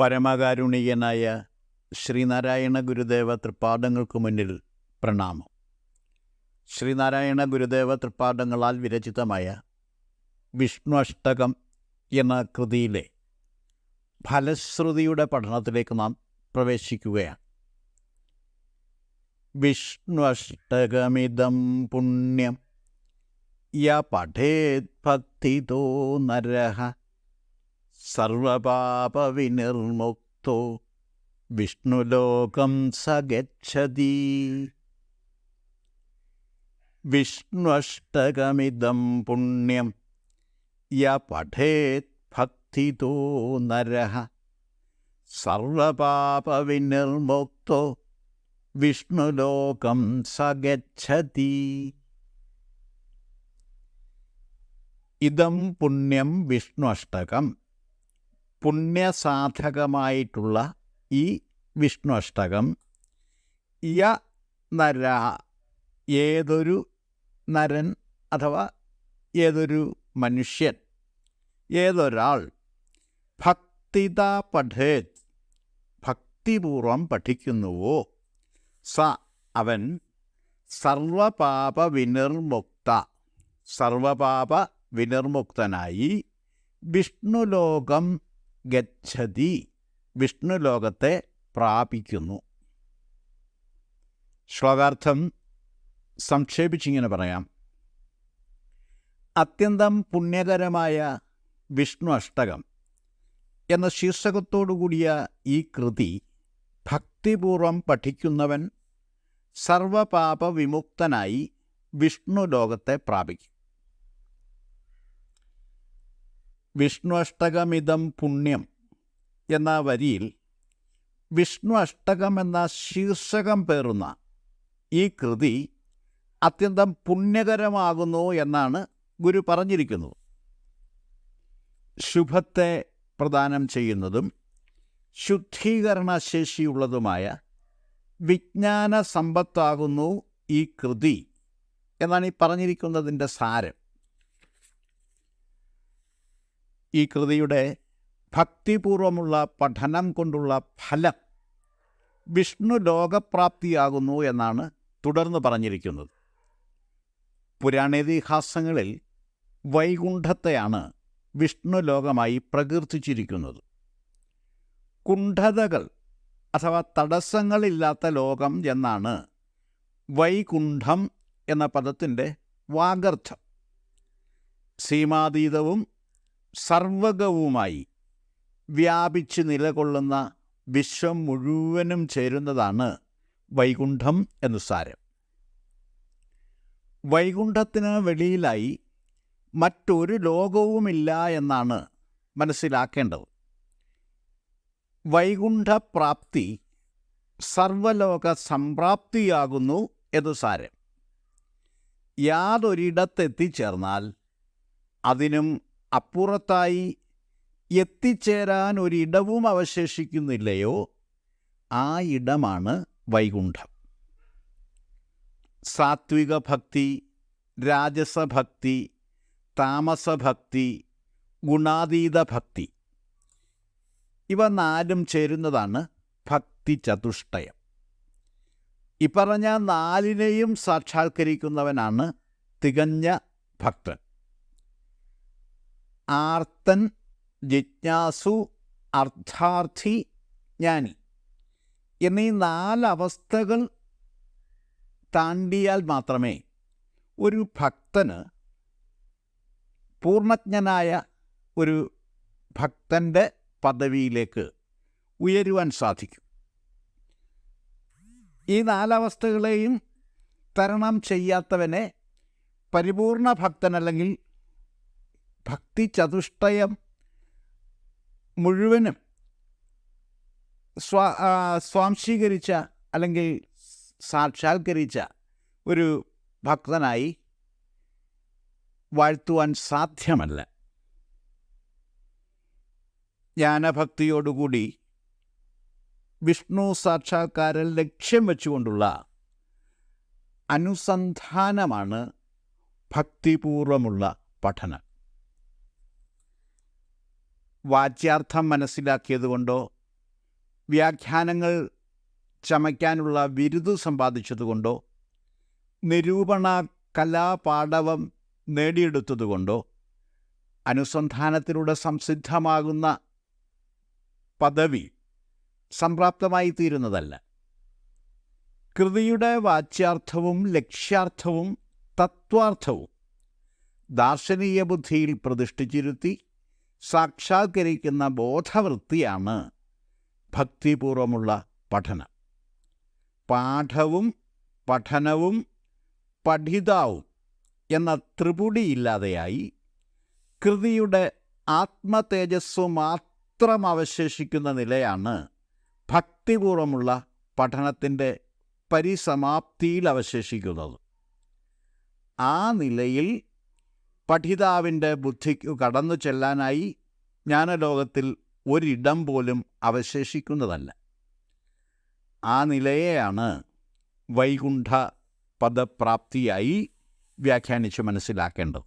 പരമകാരുണികനായ ശ്രീനാരായണ ഗുരുദേവ തൃപ്പാദങ്ങൾക്ക് മുന്നിൽ പ്രണാമം. ശ്രീനാരായണ ഗുരുദേവ തൃപ്പാദങ്ങളാൽ വിരചിതമായ വിഷ്ണു അഷ്ടകം എന്ന കൃതിയിലെ ഫലശ്രുതിയുടെ പഠനത്തിലേക്ക് നാം പ്രവേശിക്കുകയാണ്. വിഷ്ണു അഷ്ടകമിതം പുണ്യം യ പഠേത് ഭക്തിതോ നരഃ സർവപാപവിനിർമുക്തോ. വിഷ്ണുലോകം സഗച്ഛതി. വിഷ്ണുഷ്ടകമിതം പുണ്യം. യ പഠേത് ഭക്തിതോ നര. സർവപാപവിനിർമുക്തോ. വിഷ്ണുലോകം സഗച്ഛതി. ഇതം പുണ്യം വിഷ്ണു അഷ്ടകം പുണ്യസാധകമായിട്ടുള്ള ഈ വിഷ്ണു അഷ്ടകം യ നര ഏതൊരു നരൻ അഥവാ ഏതൊരു മനുഷ്യൻ ഏതൊരാൾ ഭക്തിത പഠേത് ഭക്തിപൂർവം പഠിക്കുന്നുവോ? സ അവൻ സർവപാപ വിനിർമുക്ത സർവപാപ വിനിർമുക്തനായി വിഷ്ണുലോകം ഗച്ഛതി വിഷ്ണുലോകത്തെ പ്രാപിക്കുന്നു. ശ്ലോകാർത്ഥം സംക്ഷേപിച്ചിങ്ങനെ പറയാം. അത്യന്തം പുണ്യകരമായ വിഷ്ണു അഷ്ടകം എന്ന ശീർഷകത്തോടുകൂടിയ ഈ കൃതി ഭക്തിപൂർവം പഠിക്കുന്നവൻ സർവപാപ വിമുക്തനായി വിഷ്ണു ലോകത്തെ പ്രാപിക്കും. വിഷ്ണു അഷ്ടകമിതം പുണ്യം എന്ന വരിയിൽ വിഷ്ണു അഷ്ടകം എന്ന ശീർഷകം പേറുന്ന ഈ കൃതി അത്യന്തം പുണ്യകരമാകുന്നു എന്നാണ് ഗുരു പറഞ്ഞിരിക്കുന്നത്. ശുഭത്തെ പ്രദാനം ചെയ്യുന്നതും ശുദ്ധീകരണ ശേഷിയുള്ളതുമായ വിജ്ഞാന സമ്പത്താകുന്നു ഈ കൃതി എന്നാണ് ഈ പറഞ്ഞിരിക്കുന്നതിന്റെ സാരം. ഈ കൃതിയുടെ ഭക്തിപൂർവമുള്ള പഠനം കൊണ്ടുള്ള ഫലം വിഷ്ണു ലോകപ്രാപ്തിയാകുന്നു എന്നാണ് തുടർന്ന് പറഞ്ഞിരിക്കുന്നത്. പുരാണേതിഹാസങ്ങളിൽ വൈകുണ്ഠത്തെയാണ് വിഷ്ണു ലോകമായി പ്രകീർത്തിച്ചിരിക്കുന്നത്. കുണ്ഠതകൾ അഥവാ തടസ്സങ്ങളില്ലാത്ത ലോകം എന്നാണ് വൈകുണ്ഠം എന്ന പദത്തിന്റെ വാഗർത്ഥം. സീമാതീതവും സർവകവുമായി വ്യാപിച്ച് നിലകൊള്ളുന്ന വിശ്വം മുഴുവനും ചേരുന്നതാണ് വൈകുണ്ഠം എന്നു സാരം. വൈകുണ്ഠത്തിന് വെളിയിലായി മറ്റൊരു ലോകവുമില്ല എന്നാണ് മനസ്സിലാക്കേണ്ടത്. വൈകുണ്ഠപ്രാപ്തി സർവലോക സംപ്രാപ്തിയാകുന്നു എന്ന് സാരം. യാതൊരിടത്തെത്തിച്ചേർന്നാൽ അതിനും അപ്പുറത്തായി എത്തിച്ചേരാൻ ഒരിടവും അവശേഷിക്കുന്നില്ലയോ? ആ ഇടമാണ് വൈകുണ്ഠം. സാത്വിക ഭക്തി രാജസഭക്തി താമസഭക്തി ഗുണാതീത ഭക്തി. ഇവ നാലും ചേരുന്നതാണ് ഭക്തി ചതുഷ്ടയം. ഇപ്പറഞ്ഞ നാലിനെയും സാക്ഷാത്കരിക്കുന്നവനാണ് തികഞ്ഞ ഭക്തൻ. ആർത്തൻ ജിജ്ഞാസു അർത്ഥാർത്ഥി ജ്ഞാനി. എന്നീ നാലവസ്ഥകൾ താണ്ടിയാൽ മാത്രമേ ഒരു ഭക്തന് പൂർണജ്ഞനായ ഒരു ഭക്തന്റെ പദവിയിലേക്ക് ഉയരുവാൻ സാധിക്കും. ഈ നാലവസ്ഥകളെയും തരണം ചെയ്യാത്തവനെ പരിപൂർണ ഭക്തൻ അല്ലെങ്കിൽ ഭക്തി ചതുഷ്ടയം മുഴുവനും സ്വാ സ്വാംശീകരിച്ച അല്ലെങ്കിൽ സാക്ഷാത്കരിച്ച ഒരു ഭക്തനായി വാഴ്ത്തുവാൻ സാധ്യമല്ല. ജ്ഞാനഭക്തിയോടുകൂടി വിഷ്ണു സാക്ഷാത്കാരം ലക്ഷ്യം വെച്ചുകൊണ്ടുള്ള അനുസന്ധാനമാണ് ഭക്തിപൂർവമുള്ള പഠനം. വാച്യാർത്ഥം മനസ്സിലാക്കിയതുകൊണ്ടോ വ്യാഖ്യാനങ്ങൾ ചമയ്ക്കാനുള്ള ബിരുദ് സമ്പാദിച്ചതുകൊണ്ടോ നിരൂപണ കലാപാടവം നേടിയെടുത്തതുകൊണ്ടോ അനുസന്ധാനത്തിലൂടെ സംസിദ്ധമാകുന്ന പദവി സംപ്രാപ്തമായി തീരുന്നതല്ല കൃതിയുടെ വാച്യാർത്ഥവും ലക്ഷ്യാർത്ഥവും തത്വാർത്ഥവും ദാർശനീയ ബുദ്ധിയിൽ പ്രതിഷ്ഠിച്ചിരുത്തി സാക്ഷാത്കരിക്കുന്ന ബോധവൃത്തിയാണ് ഭക്തിപൂർവമുള്ള പഠനം. പാഠവും പഠനവും പഠിതാവും എന്ന ത്രിപുടിയില്ലാതെയായി കൃതിയുടെ ആത്മതേജസ്സു മാത്രം അവശേഷിക്കുന്ന നിലയാണ് ഭക്തിപൂർവമുള്ള പഠനത്തിന്റെ പരിസമാപ്തിയിൽ അവശേഷിക്കുന്നത് ആ നിലയിൽ പഠിതാവിന്റെ ബുദ്ധിക്കു കടന്നു ചെല്ലാനായി ജ്ഞാനലോകത്തിൽ ഒരിടം പോലും അവശേഷിക്കുന്നതല്ല. ആ നിലയെയാണ് വൈകുണ്ഠ പദപ്രാപ്തിയായി വ്യാഖ്യാനിച്ച് മനസ്സിലാക്കേണ്ടത്.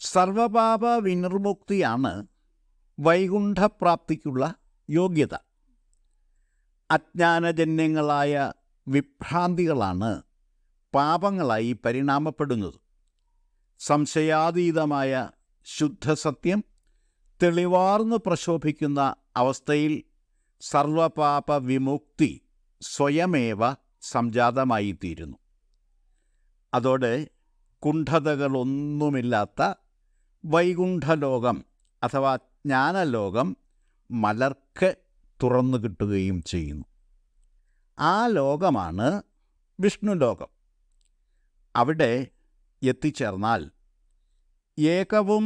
സർവപാപ വിനിർമുക്തിയാണ് വൈകുണ്ഠപ്രാപ്തിക്കുള്ള യോഗ്യത. അജ്ഞാനജന്യങ്ങളായ വിഭ്രാന്തികളാണ് പാപങ്ങളായി പരിണാമപ്പെടുന്നത്. സംശയാതീതമായ ശുദ്ധസത്യം തെളിവാർന്നു പ്രശോഭിക്കുന്ന അവസ്ഥയിൽ സർവപാപ വിമുക്തി സ്വയമേവ സംജാതമായിത്തീരുന്നു. അതോടെ കുണ്ഠതകളൊന്നുമില്ലാത്ത വൈകുണ്ഠലോകം അഥവാ ജ്ഞാനലോകം മലർക്ക് തുറന്നു കിട്ടുകയും ചെയ്യുന്നു. ആ ലോകമാണ് വിഷ്ണുലോകം. അവിടെ എത്തിച്ചേർന്നാൽ ഏകവും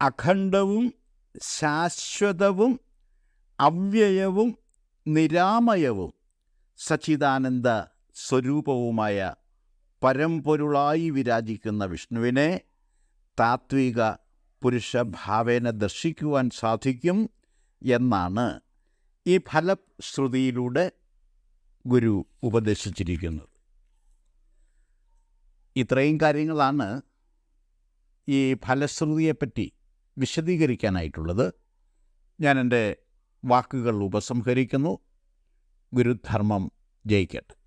അഖണ്ഡവും ശാശ്വതവും അവ്യയവും നിരാമയവും സച്ചിദാനന്ദ സ്വരൂപവുമായ പരമ്പൊരുളായി വിരാജിക്കുന്ന വിഷ്ണുവിനെ താത്വിക പുരുഷഭാവേന ദർശിക്കുവാൻ സാധിക്കും എന്നാണ് ഈ ഫലശ്രുതിയിലൂടെ ഗുരു ഉപദേശിച്ചിരിക്കുന്നത്. ഇത്രയും കാര്യങ്ങളാണ് ഈ ഫലശ്രുതിയെപ്പറ്റി വിശദീകരിക്കാനായിട്ടുള്ളത്. ഞാൻ എന്റെ വാക്കുകൾ ഉപസംഹരിക്കുന്നു. ഗുരുധർമ്മം ജയിക്കട്ടെ.